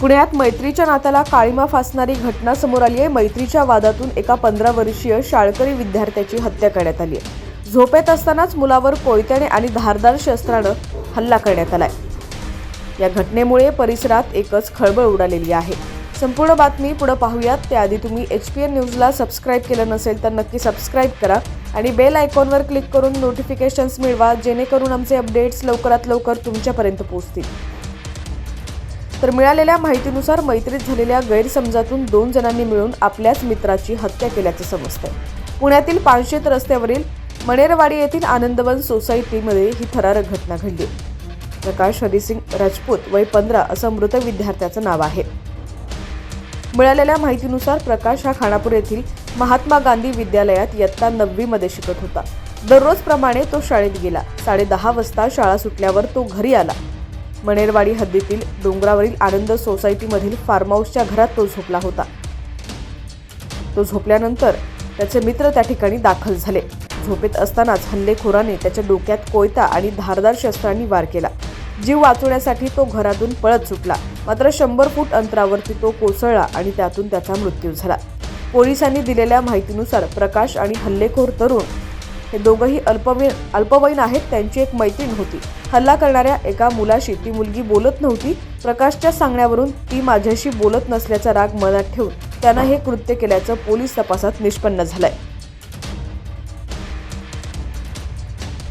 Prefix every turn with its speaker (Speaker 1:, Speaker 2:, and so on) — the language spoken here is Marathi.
Speaker 1: पुण्यात मैत्रीच्या नात्याला काळीमा फासणारी घटना समोर आली आहे. मैत्रीच्या वादातून एका पंधरा वर्षीय शाळकरी विद्यार्थ्याची हत्या करण्यात आली आहे. झोपेत असतानाच मुलावर कोयत्याने आणि धारदार शस्त्रानं हल्ला करण्यात आलाय. या घटनेमुळे परिसरात एकच खळबळ उडालेली आहे. संपूर्ण बातमी पुढं पाहूयात. त्याआधी तुम्ही एच पी एन न्यूजला सबस्क्राईब केलं नसेल तर नक्की सबस्क्राईब करा आणि बेल आयकॉनवर क्लिक करून नोटिफिकेशन्स मिळवा जेणेकरून आमचे अपडेट्स लवकरात लवकर तुमच्यापर्यंत पोहोचतील. तर मिळालेल्या माहितीनुसार मैत्रीत झालेल्या गैरसमजातून दोन जणांनी मिळून आपल्याच मित्राची हत्या केल्याचं समजतंय. पुण्यातील पानशेत रस्त्यावरील मणेरवाडी येथील आनंदवन सोसायटीमध्ये ही थरारक घटना घडली. प्रकाश हरिसिंग राजपूत वय पंधरा असं मृत विद्यार्थ्याचं नाव आहे. मिळालेल्या माहितीनुसार प्रकाश हा खानापूर येथील महात्मा गांधी विद्यालयात इयत्ता नववीमध्ये शिकत होता. दररोजप्रमाणे तो शाळेत गेला. साडे दहा वाजता शाळा सुटल्यावर तो घरी आला. मणेरवाडी हद्दीतील डोंगरावरील आनंद सोसायटीमधील फार्महाऊसच्या घरात तो झोपला होता. तो झोपल्यानंतर त्याचे मित्र त्या ठिकाणी दाखल झाले. झोपेत असतानाच हल्लेखोराने त्याच्या डोक्यात कोयता आणि धारदार शस्त्रांनी वार केला. जीव वाचवण्यासाठी तो घरातून पळत सुटला. मात्र शंभर फूट अंतरावरती तो कोसळला आणि त्यातून त्याचा मृत्यू झाला. पोलिसांनी दिलेल्या माहितीनुसार प्रकाश आणि हल्लेखोर तरुण हे दोघंही अल्पवीन अल्पवयीन आहेत त्यांची एक मैत्रीण होती. हल्ला करणाऱ्या एका मुलाशी ती मुलगी बोलत नव्हती. प्रकाशच्या सांगण्यावरून ती माझ्याशी बोलत नसल्याचा राग मनात ठेवून त्यानं हे कृत्य केल्याचं पोलीस तपासात निष्पन्न झालंय.